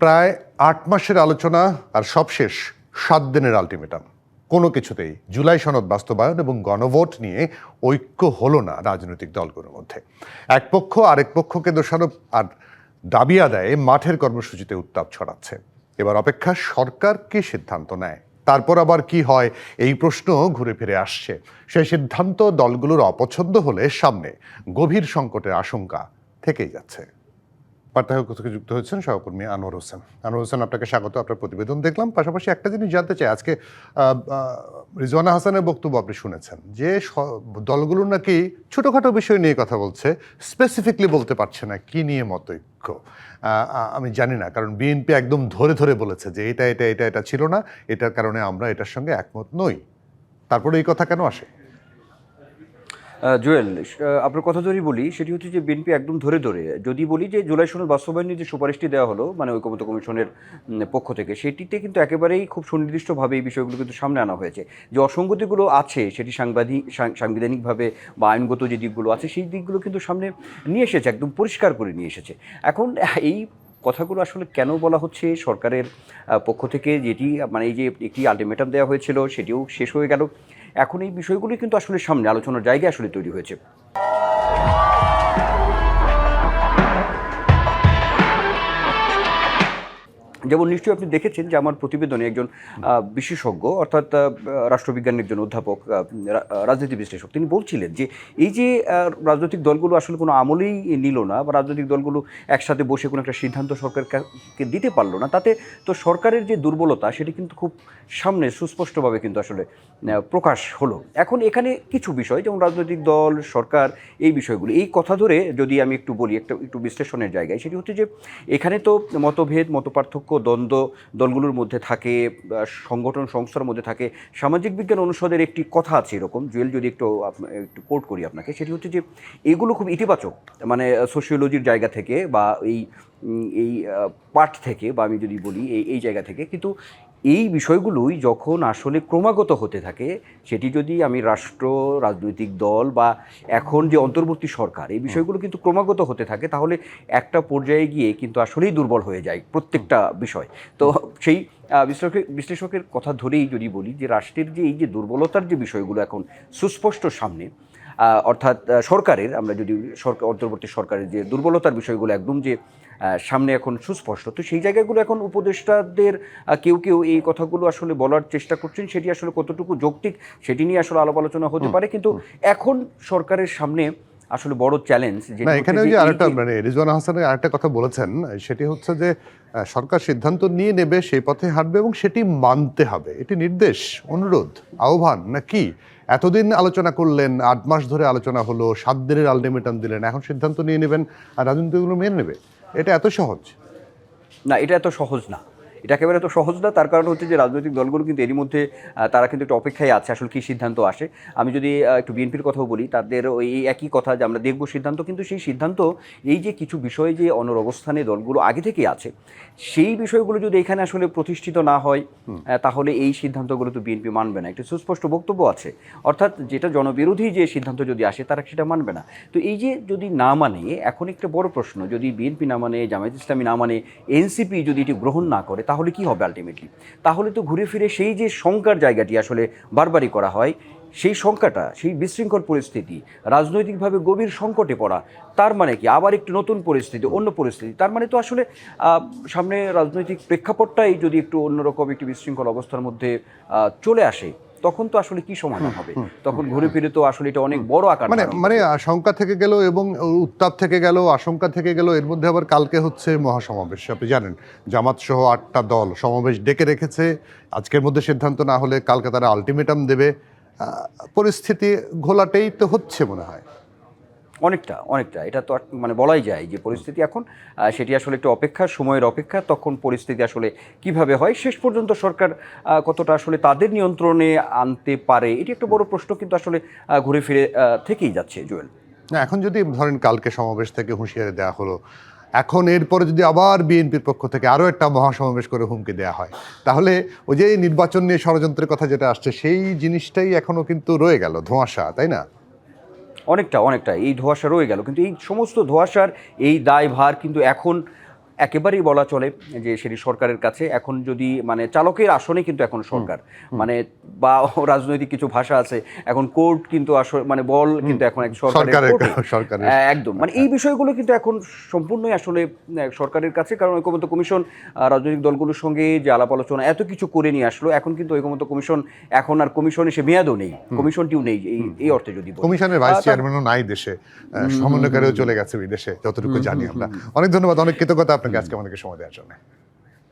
প্রায় আট মাসের আলোচনা আর সবশেষ সাত দিনের আলটিমেটাম। কোনো কিছুতেই জুলাই সনদ বাস্তবায়ন এবং গণভোট নিয়ে ঐক্য হলো না রাজনৈতিক দলগুলোর মধ্যে। এক পক্ষ আরেক পক্ষকে দোষারোপ আর দাবি আদায়ে মাঠের কর্মসূচিতে উত্তাপ ছড়াচ্ছে। এবার অপেক্ষা সরকার কি সিদ্ধান্ত নেয়? তারপর আবার কি হয়? এই প্রশ্ন ঘুরে ফিরে আসছে। সেই সিদ্ধান্ত দলগুলোর অপছন্দ হলে সামনে গভীর সংকটের আশঙ্কা থেকেই যাচ্ছে। বার্তাহক থেকে যুক্ত হয়েছেন সহকর্মী আনোয়ার হোসেন। আনোয়ার হোসেন, আপনাকে স্বাগত, আপনার প্রতিবেদন দেখলাম। পাশাপাশি একটা জিনিস জানতে চাই, আজকে রিজওয়ানা হাসানের বক্তব্য আপনি শুনেছেন যে দলগুলো নাকি ছোটোখাটো বিষয় নিয়ে কথা বলছে স্পেসিফিকলি বলতে পারছে না কি নিয়ে মতৈক্য। আমি জানি না, কারণ বিএনপি একদম ধরে ধরে বলেছে যে এটা এটা এটা এটা ছিল না, এটার কারণে আমরা এটার সঙ্গে একমত নই। তারপরে এই কথা কেন আসে? জুয়েল আপনার কথা ধরেই বলি, সেটি হচ্ছে যে বিএনপি একদম ধরে ধরে, যদি বলি যে জুলাই সনদ বাস্তবায়নের যে সুপারিশটি দেওয়া হলো মানে ঐকমত্য কমিশনের পক্ষ থেকে, সেটিতে কিন্তু একেবারেই খুব সুনির্দিষ্টভাবে এই বিষয়গুলো কিন্তু সামনে আনা হয়েছে। যে অসঙ্গতিগুলো আছে, সেটি সাংবাদিক সাংবিধানিকভাবে বা আইনগত যে দিকগুলো আছে, সেই দিকগুলো কিন্তু সামনে নিয়ে এসেছে, একদম পরিষ্কার করে নিয়ে এসেছে। এখন, এই কথাগুলো আসলে কেন বলা হচ্ছে? সরকারের পক্ষ থেকে যেটি মানে এই যে একটি আলটিমেটাম দেওয়া হয়েছিল, সেটিও শেষ হয়ে গেল। এখন এই বিষয়গুলি কিন্তু আসলে সামনে আলোচনার জায়গায় আসলে তৈরি হয়েছে। যেমন নিশ্চয়ই আপনি দেখেছেন যে আমার প্রতিবেদনে একজন বিশেষজ্ঞ, অর্থাৎ রাষ্ট্রবিজ্ঞানের একজন অধ্যাপক রাজনীতি বিশ্লেষক, তিনি বলছিলেন যে এই যে রাজনৈতিক দলগুলো আসলে কোনো আমলেই নিল না বা রাজনৈতিক দলগুলো একসাথে বসে কোনো একটা সিদ্ধান্ত সরকারকে দিতে পারল না, তাতে তো সরকারের যে দুর্বলতা সেটি কিন্তু খুব সামনে সুস্পষ্টভাবে কিন্তু আসলে প্রকাশ হলো। এখন এখানে কিছু বিষয়, যেমন রাজনৈতিক দল, সরকার, এই বিষয়গুলো, এই কথা ধরে যদি আমি একটু বলি, একটা, একটু বিশ্লেষণের জায়গায়, সেটি হচ্ছে যে এখানে তো মতভেদ, মতপার্থক্য দ্বন্দ্ব দলগুলোর মধ্যে থাকে সংগঠন সংস্থার মধ্যে থাকে, সামাজিক বিজ্ঞান অনুষদের একটি কথা আছে এরকম, জুয়েল যদি একটু একটু কোর্ট করি আপনাকে, সেটি হচ্ছে যে এগুলো খুব ইতিবাচক মানে সোশিওলজির জায়গা থেকে বা এই এই পার্ট থেকে বা আমি যদি বলি, এই এই জায়গা থেকে, কিন্তু এই বিষয়গুলোই যখন আসলে ক্রমাগত হতে থাকে সেটি যদি আমি রাষ্ট্র রাজনৈতিক দল বা এখন যে অন্তর্বর্তী সরকার এই বিষয়গুলো কিন্তু ক্রমাগত হতে থাকে তাহলে একটা পর্যায়ে গিয়ে কিন্তু আসলেই দুর্বল হয়ে যায় প্রত্যেকটা বিষয়। তো সেই বিশ্লেষকের বিশ্লেষকের কথা ধরেই যদি বলি যে রাষ্ট্রের যে এই যে দুর্বলতার যে বিষয়গুলো এখন সুস্পষ্ট সামনে অর্থাৎ সরকারের আমরা যদি সরকার অন্তর্বর্তী সরকারের যে দুর্বলতার বিষয়গুলো একদম যে সামনে এখন সুস্পষ্ট। তো সেই জায়গাগুলো এখন উপদেষ্টাদের কেউ কেউ এই কথাগুলো আসলে বলার চেষ্টা করছেন সেটি আসলে কতটুকু যৌক্তিক সেটি নিয়ে আসলে আলাপ আলোচনা হতে পারে কিন্তু এখন সরকারের সামনে আসলে বড় চ্যালেঞ্জ এখানে ওই যে আরেকটা মানে রিজওয়ানা হাসানের আরেকটা কথা বলেছেন সেটি হচ্ছে যে সরকার সিদ্ধান্ত নিয়ে নেবে সেই পথে হাঁটবে এবং সেটি মানতে হবে। এটি নির্দেশ অনুরোধ আহ্বান না কি এতদিন আলোচনা করলেন আট মাস ধরে আলোচনা হলো সাত দিনের আলটিমেটাম দিলেন এখন সিদ্ধান্ত নিয়ে নেবেন আর রাজনীতিগুলো মেনে নেবে। এটা এত সহজ? না এটা এত সহজ না। এটা একেবারে তো সহজ না তার কারণ হচ্ছে যে রাজনৈতিক দলগুলো কিন্তু এরই মধ্যে তারা কিন্তু একটু অপেক্ষায় আছে আসলে কী সিদ্ধান্ত আসে। আমি যদি একটু বিএনপির কথাও বলি তাদের ওই একই কথা যে আমরা দেখব সিদ্ধান্ত কিন্তু সেই সিদ্ধান্ত এই যে কিছু বিষয়ে যে অনর অবস্থানে দলগুলো আগে থেকেই আছে সেই বিষয়গুলো যদি এখানে আসলে প্রতিষ্ঠিত না হয় তাহলে এই সিদ্ধান্তগুলো তো বিএনপি মানবে না। একটি সুস্পষ্ট বক্তব্য আছে অর্থাৎ যেটা জনবিরোধী যে সিদ্ধান্ত যদি আসে তারা সেটা মানবে না। তো এই যে যদি না মানে এখন একটা বড় প্রশ্ন যদি বিএনপি না মানে জামায়াত ইসলামী না মানে এনসিপি যদি এটি গ্রহণ না করে তাহলে কি হবে আলটিমেটলি তাহলে তো ঘুরে ফিরে সেই যে শঙ্কার জায়গাটি আসলে বারবারই করা হয়, সেই শঙ্কাটা, সেই বিশৃঙ্খল পরিস্থিতি, রাজনৈতিকভাবে গভীর সংকটে পড়া, তার মানে কি? আবার একটি নতুন পরিস্থিতি, অন্য পরিস্থিতি, তার মানে তো আসলে সামনে রাজনৈতিক প্রেক্ষাপটটাই যদি একটু অন্যরকম একটি বিশৃঙ্খল অবস্থার মধ্যে চলে আসে তখন তো আসলে কি সমাধান হবে? তখন ঘুরে ফিরে তো আসলে এটা অনেক বড় আকার মানে মানে আশঙ্কা থেকে গেল এবং উত্তাপ থেকে গেল আশঙ্কা থেকে গেল এর মধ্যে আবার কালকে হচ্ছে মহাসমাবেশ আপনি জানেন। জামাত সহ আটটা দল সমাবেশ ডেকে রেখেছে। আজকের মধ্যে সিদ্ধান্ত না হলে কালকে তারা আলটিমেটাম দেবে। পরিস্থিতি ঘোলাটেই তো হচ্ছে মনে হয়। অনেকটা অনেকটা। এটা তো মানে বলাই যায় যে পরিস্থিতি এখন সেটি আসলে একটু অপেক্ষা, সময়ের অপেক্ষা, তখন পরিস্থিতি আসলে কীভাবে হয়, শেষ পর্যন্ত সরকার কতটা আসলে তাদের নিয়ন্ত্রণে আনতে পারে, এটি একটা বড় প্রশ্ন কিন্তু আসলে ঘুরে ফিরে থেকেই যাচ্ছে, জুয়েল। না, এখন যদি ধরেন কালকে সমাবেশ থেকে হুঁশিয়ারি দেওয়া হলো, এখন এরপরে যদি আবার বিএনপির পক্ষ থেকে আরও একটা মহাসমাবেশ করে হুমকি দেওয়া হয়, তাহলে ওই যে নির্বাচন নিয়ে ষড়যন্ত্রের কথা যেটা আসছে, সেই জিনিসটাই এখনও কিন্তু রয়ে গেল, ধোঁয়াশা, তাই না? অনেকটা অনেকটা এই ধোঁয়াশা রয়ে গেল। কিন্তু এই সমস্ত ধোঁয়াশার এই দায়ভার কিন্তু এখন একেবারেই বলা চলে যে সেটি সরকারের কাছে। এখন যদি মানে চালকের আসনে কিন্তু এখন সরকার। মানে বা রাজনৈতিক কিছু ভাষা আছে এখন কোর্ট কিন্তু আসলে মানে বল কিন্তু এখন সরকারের আহ, একদম। মানে এই বিষয়গুলো কিন্তু এখন সম্পূর্ণই আসলে সরকারের কাছে। কারণ ঐকমত্য কমিশন রাজনৈতিক দলগুলোর সঙ্গে যে আলাপ আলোচনা এত কিছু করে নিয়ে আসলো এখন কিন্তু ঐকমত্য কমিশন এখন আর কমিশন এসে মেয়াদও নেই। কমিশনটিও নেই এই এই অর্থে যদি কমিশনের ভাইস আহ, তা- চেয়ারম্যানও নাই দেশে সমন্বয়কারীও চলে গেছে বিদেশে যতটুকু জানি আমরা। অনেক ধন্যবাদ অনেক কৃতজ্ঞতা আপনাকে আজকে আমাদেরকে সময় দেওয়ার জন্য